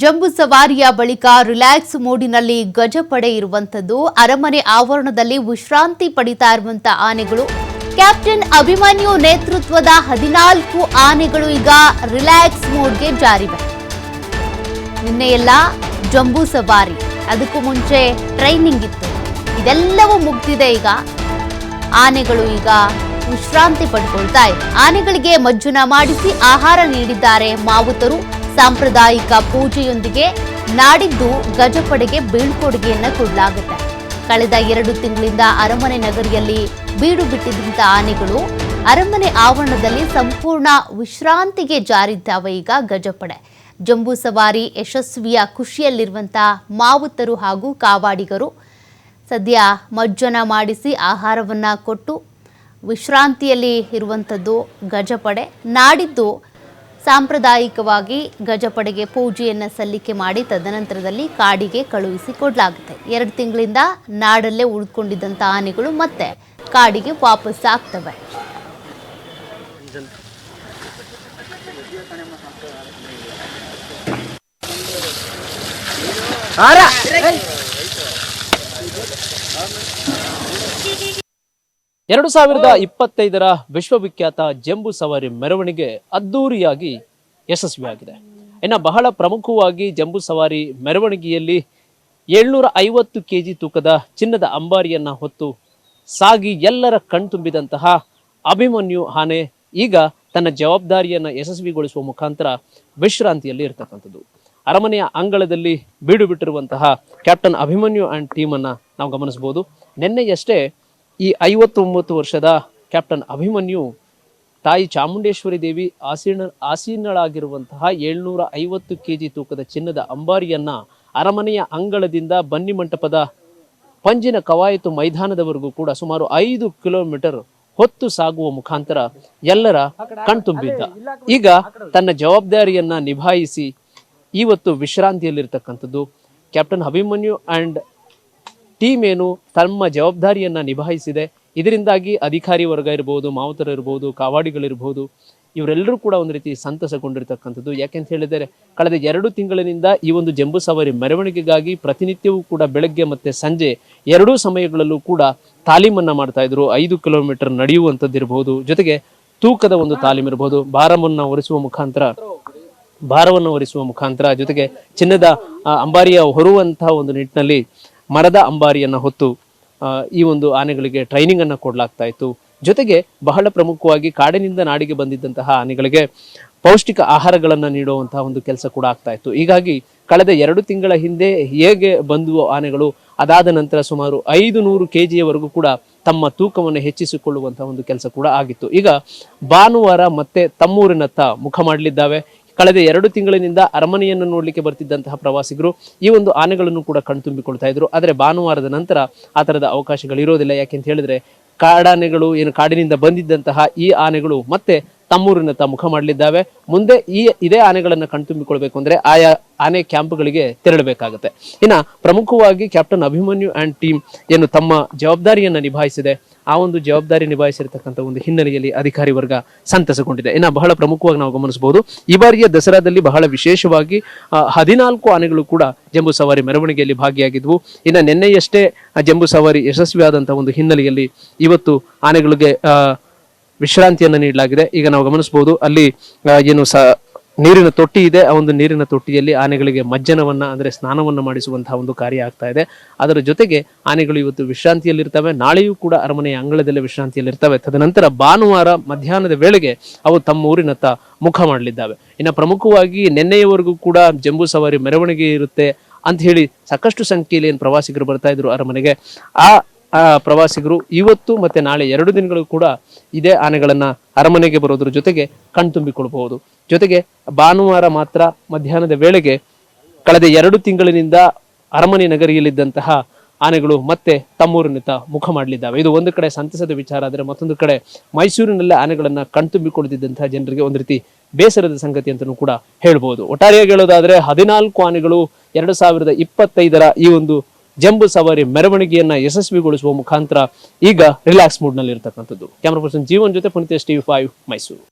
ಜಂಬೂ ಸವಾರಿಯ ಬಳಿಕ ರಿಲ್ಯಾಕ್ಸ್ ಮೋಡಿನಲ್ಲಿ ಗಜಪಡೆ ಇರುವಂತದ್ದು ಅರಮನೆ ಆವರಣದಲ್ಲಿ ವಿಶ್ರಾಂತಿ ಪಡಿತಾ ಇರುವಂತ ಆನೆಗಳು. ಕ್ಯಾಪ್ಟನ್ ಅಭಿಮನ್ಯು ನೇತೃತ್ವದ ಹದಿನಾಲ್ಕು ಆನೆಗಳು ಈಗ ರಿಲ್ಯಾಕ್ಸ್ ಮೋಡ್ಗೆ ಜಾರಿವೆ. ನಿನ್ನೆ ಎಲ್ಲ ಜಂಬೂ ಸವಾರಿ. ಅದಕ್ಕೂ ಮುಂಚೆ ಟ್ರೈನಿಂಗ್ ಇತ್ತು. ಇದೆಲ್ಲವೂ ಮುಗ್ದಿದೆ ಈಗ. ಆನೆಗಳು ಈಗ ವಿಶ್ರಾಂತಿ ಪಡ್ಕೊಳ್ತಾ ಇದೆ ಆನೆಗಳಿಗೆ ಮಜ್ಜುನ ಮಾಡಿಸಿ ಆಹಾರ ನೀಡಿದ್ದಾರೆ ಮಾವುತರು. ಸಾಂಪ್ರದಾಯಿಕ ಪೂಜೆಯೊಂದಿಗೆ ನಾಡಿದ್ದು ಗಜಪಡೆಗೆ ಬೀಳ್ಕೊಡುಗೆಯನ್ನ ಕೊಡಲಾಗುತ್ತೆ. ಕಳೆದ ಎರಡು ತಿಂಗಳಿಂದ ಅರಮನೆ ನಗರಿಯಲ್ಲಿ ಬೀಡು ಬಿಟ್ಟಿದ್ದಂತ ಆನೆಗಳು ಅರಮನೆ ಆವರಣದಲ್ಲಿ ಸಂಪೂರ್ಣ ವಿಶ್ರಾಂತಿಗೆ ಜಾರಿದ್ದಾವೆ ಈಗ ಗಜಪಡೆ. ಜಂಬೂ ಸವಾರಿ ಯಶಸ್ವಿಯ ಖುಷಿಯಲ್ಲಿರುವಂಥ ಮಾವುತರು ಹಾಗೂ ಕಾವಾಡಿಗರು ಸದ್ಯ ಮಜ್ಜನ ಮಾಡಿಸಿ ಆಹಾರವನ್ನು ಕೊಟ್ಟು ವಿಶ್ರಾಂತಿಯಲ್ಲಿ ಇರುವಂಥದ್ದು ಗಜಪಡೆ. ನಾಡಿದ್ದು ಸಾಂಪ್ರದಾಯಿಕವಾಗಿ ಗಜಪಡೆಗೆ ಪೂಜೆಯನ್ನು ಸಲ್ಲಿಕೆ ಮಾಡಿ ತದನಂತರದಲ್ಲಿ ಕಾಡಿಗೆ ಕಳುಹಿಸಿ ಕೊಡಲಾಗುತ್ತೆ. ಎರಡು ತಿಂಗಳಿಂದ ನಾಡಲ್ಲೇ ಉಳ್ಕೊಂಡಿದ್ದಂಥ ಆನೆಗಳು ಮತ್ತೆ ಕಾಡಿಗೆ ವಾಪಸ್ ಆಗ್ತವೆ. ಎರಡು ಸಾವಿರದ ಇಪ್ಪತ್ತೈದರ ವಿಶ್ವವಿಖ್ಯಾತ ಜಂಬೂ ಸವಾರಿ ಮೆರವಣಿಗೆ ಅದ್ದೂರಿಯಾಗಿ ಯಶಸ್ವಿಯಾಗಿದೆ. ಇನ್ನು ಬಹಳ ಪ್ರಮುಖವಾಗಿ ಜಂಬೂ ಸವಾರಿ ಮೆರವಣಿಗೆಯಲ್ಲಿ ಏಳ್ನೂರ ಐವತ್ತು ಕೆಜಿ ತೂಕದ ಚಿನ್ನದ ಅಂಬಾರಿಯನ್ನ ಹೊತ್ತು ಸಾಗಿ ಎಲ್ಲರ ಕಣ್ತುಂಬಿದಂತಹ ಅಭಿಮನ್ಯು ಆನೆ ಈಗ ತನ್ನ ಜವಾಬ್ದಾರಿಯನ್ನು ಯಶಸ್ವಿಗೊಳಿಸುವ ಮುಖಾಂತರ ವಿಶ್ರಾಂತಿಯಲ್ಲಿ ಇರತಕ್ಕಂಥದ್ದು. ಅರಮನೆಯ ಅಂಗಳದಲ್ಲಿ ಬೀಡು ಬಿಟ್ಟಿರುವಂತಹ ಕ್ಯಾಪ್ಟನ್ ಅಭಿಮನ್ಯು ಆ್ಯಂಡ್ ಟೀಮನ್ನು ನಾವು ಗಮನಿಸಬಹುದು. ನಿನ್ನೆಯಷ್ಟೇ ಈ ಐವತ್ತೊಂಬತ್ತು ವರ್ಷದ ಕ್ಯಾಪ್ಟನ್ ಅಭಿಮನ್ಯು ತಾಯಿ ಚಾಮುಂಡೇಶ್ವರಿ ದೇವಿ ಆಸೀನ, ಆಸೀನಳಾಗಿರುವಂತಹ ಏಳ್ನೂರ ಐವತ್ತು ಕೆಜಿ ತೂಕದ ಚಿನ್ನದ ಅಂಬಾರಿಯನ್ನ ಅರಮನೆಯ ಅಂಗಳದಿಂದ ಬನ್ನಿ ಮಂಟಪದ ಪಂಜಿನ ಕವಾಯತು ಮೈದಾನದವರೆಗೂ ಕೂಡ ಸುಮಾರು ಐದು ಕಿಲೋಮೀಟರ್ ಹೊತ್ತು ಸಾಗುವ ಮುಖಾಂತರ ಎಲ್ಲರ ಕಣ್ತುಂಬಿದ್ದ ಈಗ ತನ್ನ ಜವಾಬ್ದಾರಿಯನ್ನ ನಿಭಾಯಿಸಿ ಇವತ್ತು ವಿಶ್ರಾಂತಿಯಲ್ಲಿರ್ತಕ್ಕಂಥದ್ದು ಕ್ಯಾಪ್ಟನ್ ಅಭಿಮನ್ಯು ಅಂಡ್ ಟೀಮ್ ಏನು ತಮ್ಮ ಜವಾಬ್ದಾರಿಯನ್ನು ನಿಭಾಯಿಸಿದೆ. ಇದರಿಂದಾಗಿ ಅಧಿಕಾರಿ ವರ್ಗ ಇರ್ಬೋದು, ಮಾವುತರು ಇರ್ಬೋದು, ಕಾವಾಡಿಗಳಿರ್ಬೋದು, ಇವರೆಲ್ಲರೂ ಕೂಡ ಒಂದು ರೀತಿ ಸಂತಸಗೊಂಡಿರ್ತಕ್ಕಂಥದ್ದು. ಯಾಕೆಂತ ಹೇಳಿದರೆ, ಕಳೆದ ಎರಡು ತಿಂಗಳಿನಿಂದ ಈ ಒಂದು ಜಂಬೂ ಸವಾರಿ ಮೆರವಣಿಗೆಗಾಗಿ ಪ್ರತಿನಿತ್ಯವೂ ಕೂಡ ಬೆಳಗ್ಗೆ ಮತ್ತೆ ಸಂಜೆ ಎರಡೂ ಸಮಯಗಳಲ್ಲೂ ಕೂಡ ತಾಲೀಮನ್ನು ಮಾಡ್ತಾ ಇದ್ರು. ಐದು ಕಿಲೋಮೀಟರ್ ನಡೆಯುವಂಥದ್ದಿರ್ಬೋದು. ಜೊತೆಗೆ ತೂಕದ ಒಂದು ತಾಲೀಮ್ ಇರ್ಬೋದು. ಭಾರವನ್ನು ಹೊರಿಸುವ ಮುಖಾಂತರ, ಭಾರವನ್ನು ಹೊರಿಸುವ ಮುಖಾಂತರ, ಜೊತೆಗೆ ಚಿನ್ನದ ಅಂಬಾರಿಯ ಹೊರುವಂತಹ ಒಂದು ನಿಟ್ಟಿನಲ್ಲಿ ಮರದ ಅಂಬಾರಿಯನ್ನು ಹೊತ್ತು ಈ ಒಂದು ಆನೆಗಳಿಗೆ ಟ್ರೈನಿಂಗ್ ಅನ್ನು ಕೊಡಲಾಗ್ತಾ ಇತ್ತು. ಜೊತೆಗೆ ಬಹಳ ಪ್ರಮುಖವಾಗಿ ಕಾಡಿನಿಂದ ನಾಡಿಗೆ ಬಂದಿದ್ದಂತಹ ಆನೆಗಳಿಗೆ ಪೌಷ್ಟಿಕ ಆಹಾರಗಳನ್ನು ನೀಡುವಂತಹ ಒಂದು ಕೆಲಸ ಕೂಡ ಆಗ್ತಾ ಇತ್ತು. ಹೀಗಾಗಿ ಕಳೆದ ಎರಡು ತಿಂಗಳ ಹಿಂದೆ ಹೇಗೆ ಬಂದುವ ಆನೆಗಳು, ಅದಾದ ನಂತರ ಸುಮಾರು ಐದು ನೂರು ಕೆ ಜಿಯವರೆಗೂ ಕೂಡ ತಮ್ಮ ತೂಕವನ್ನು ಹೆಚ್ಚಿಸಿಕೊಳ್ಳುವಂತಹ ಒಂದು ಕೆಲಸ ಕೂಡ ಆಗಿತ್ತು. ಈಗ ಭಾನುವಾರ ಮತ್ತೆ ತಮ್ಮೂರಿನತ್ತ ಮುಖ ಮಾಡಲಿದ್ದಾವೆ. ಕಳೆದ ಎರಡು ತಿಂಗಳಿನಿಂದ ಅರಮನೆಯನ್ನು ನೋಡಲಿಕ್ಕೆ ಬರ್ತಿದ್ದಂತಹ ಪ್ರವಾಸಿಗರು ಈ ಒಂದು ಆನೆಗಳನ್ನು ಕೂಡ ಕಣ್ತುಂಬಿಕೊಳ್ತಾ ಇದ್ರು. ಆದರೆ ಭಾನುವಾರದ ನಂತರ ಆ ಥರದ ಅವಕಾಶಗಳು ಇರೋದಿಲ್ಲ ಯಾಕೆಂತ ಹೇಳಿದ್ರೆ ಕಾಡಾನೆಗಳು ಏನು ಕಾಡಿನಿಂದ ಬಂದಿದ್ದಂತಹ ಈ ಆನೆಗಳು ಮತ್ತೆ ತಮ್ಮೂರಿನತ್ತ ಮುಖ ಮಾಡಲಿದ್ದಾವೆ. ಮುಂದೆ ಈ ಇದೇ ಆನೆಗಳನ್ನು ಕಣ್ತುಂಬಿಕೊಳ್ಬೇಕು ಅಂದ್ರೆ ಆಯಾ ಆನೆ ಕ್ಯಾಂಪ್ಗಳಿಗೆ ತೆರಳಬೇಕಾಗುತ್ತೆ. ಇನ್ನ ಪ್ರಮುಖವಾಗಿ ಕ್ಯಾಪ್ಟನ್ ಅಭಿಮನ್ಯು ಅಂಡ್ ಟೀಮ್ ಏನು ತಮ್ಮ ಜವಾಬ್ದಾರಿಯನ್ನ ನಿಭಾಯಿಸಿದೆ. ಆ ಒಂದು ಜವಾಬ್ದಾರಿ ನಿಭಾಯಿಸಿರ್ತಕ್ಕಂಥ ಒಂದು ಹಿನ್ನೆಲೆಯಲ್ಲಿ ಅಧಿಕಾರಿ ವರ್ಗ ಸಂತಸಗೊಂಡಿದೆ. ಇನ್ನ ಬಹಳ ಪ್ರಮುಖವಾಗಿ ನಾವು ಗಮನಿಸಬಹುದು, ಈ ಬಾರಿಯ ದಸರಾದಲ್ಲಿ ಬಹಳ ವಿಶೇಷವಾಗಿ ಹದಿನಾಲ್ಕು ಆನೆಗಳು ಕೂಡ ಜಂಬೂ ಸವಾರಿ ಮೆರವಣಿಗೆಯಲ್ಲಿ ಭಾಗಿಯಾಗಿದ್ವು. ಇನ್ನು ನಿನ್ನೆಯಷ್ಟೇ ಜಂಬೂ ಸವಾರಿ ಯಶಸ್ವಿಯಾದಂಥ ಒಂದು ಹಿನ್ನೆಲೆಯಲ್ಲಿ ಇವತ್ತು ಆನೆಗಳಿಗೆ ವಿಶ್ರಾಂತಿಯನ್ನು ನೀಡಲಾಗಿದೆ. ಈಗ ನಾವು ಗಮನಿಸಬಹುದು, ಅಲ್ಲಿ ಏನು ಸ, ನೀರಿನ ತೊಟ್ಟಿ ಇದೆ. ಆ ಒಂದು ನೀರಿನ ತೊಟ್ಟಿಯಲ್ಲಿ ಆನೆಗಳಿಗೆ ಮಜ್ಜನವನ್ನ, ಅಂದ್ರೆ ಸ್ನಾನವನ್ನ ಮಾಡಿಸುವಂತಹ ಒಂದು ಕಾರ್ಯ ಆಗ್ತಾ ಇದೆ. ಅದರ ಜೊತೆಗೆ ಆನೆಗಳು ಇವತ್ತು ವಿಶ್ರಾಂತಿಯಲ್ಲಿರ್ತವೆ. ನಾಳೆಯೂ ಕೂಡ ಅರಮನೆಯ ಅಂಗಳದಲ್ಲಿ ವಿಶ್ರಾಂತಿಯಲ್ಲಿರ್ತವೆ. ತದನಂತರ ಭಾನುವಾರ ಮಧ್ಯಾಹ್ನದ ವೇಳೆಗೆ ಅವು ತಮ್ಮ ಊರಿನತ್ತ ಮುಖ ಮಾಡಲಿದ್ದಾವೆ. ಇನ್ನು ಪ್ರಮುಖವಾಗಿ ನಿನ್ನೆಯವರೆಗೂ ಕೂಡ ಜಂಬೂ ಸವಾರಿ ಮೆರವಣಿಗೆ ಇರುತ್ತೆ ಅಂತ ಹೇಳಿ ಸಾಕಷ್ಟು ಸಂಖ್ಯೆಯಲ್ಲಿ ಏನು ಪ್ರವಾಸಿಗರು ಬರ್ತಾ ಇದ್ರು ಅರಮನೆಗೆ. ಆ ಆ ಪ್ರವಾಸಿಗರು ಇವತ್ತು ಮತ್ತೆ ನಾಳೆ ಎರಡು ದಿನಗಳು ಕೂಡ ಇದೇ ಆನೆಗಳನ್ನ ಅರಮನೆಗೆ ಬರೋದ್ರ ಜೊತೆಗೆ ಕಣ್ತುಂಬಿಕೊಳ್ಬಹುದು ಜೊತೆಗೆ ಭಾನುವಾರ ಮಾತ್ರ ಮಧ್ಯಾಹ್ನದ ವೇಳೆಗೆ ಕಳೆದ ಎರಡು ತಿಂಗಳಿನಿಂದ ಅರಮನೆ ನಗರಿಯಲ್ಲಿದ್ದಂತಹ ಆನೆಗಳು ಮತ್ತೆ ತಮ್ಮೂರಿನತ್ತ ಮುಖ ಮಾಡಲಿದ್ದಾವೆ. ಇದು ಒಂದು ಕಡೆ ಸಂತಸದ ವಿಚಾರ, ಆದರೆ ಮತ್ತೊಂದು ಕಡೆ ಮೈಸೂರಿನಲ್ಲೇ ಆನೆಗಳನ್ನ ಕಣ್ತುಂಬಿಕೊಳ್ತಿದ್ದಂತಹ ಜನರಿಗೆ ಒಂದು ರೀತಿ ಬೇಸರದ ಸಂಗತಿ ಅಂತಲೂ ಕೂಡ ಹೇಳ್ಬೋದು. ಒಟ್ಟಾರೆಯಾಗಿ ಹೇಳೋದಾದ್ರೆ ಹದಿನಾಲ್ಕು ಆನೆಗಳು ಎರಡು ಸಾವಿರದ ಇಪ್ಪತ್ತೈದರ ಈ ಒಂದು ಜಂಬೂ ಸವಾರಿ ಮೆರವಣಿಗೆಯನ್ನ ಯಶಸ್ವಿಗೊಳಿಸುವ ಮುಖಾಂತರ ಈಗ ರಿಲ್ಯಾಕ್ಸ್ ಮೂಡ್ನಲ್ಲಿ ಇರತಕ್ಕಂಥದ್ದು ಕ್ಯಾಮರಾ ಪರ್ಸನ್ ಜೀವನ್ ಜೊತೆ ಪುನೀತ್ ಟಿವಿ ಫೈವ್ ಮೈಸೂರು.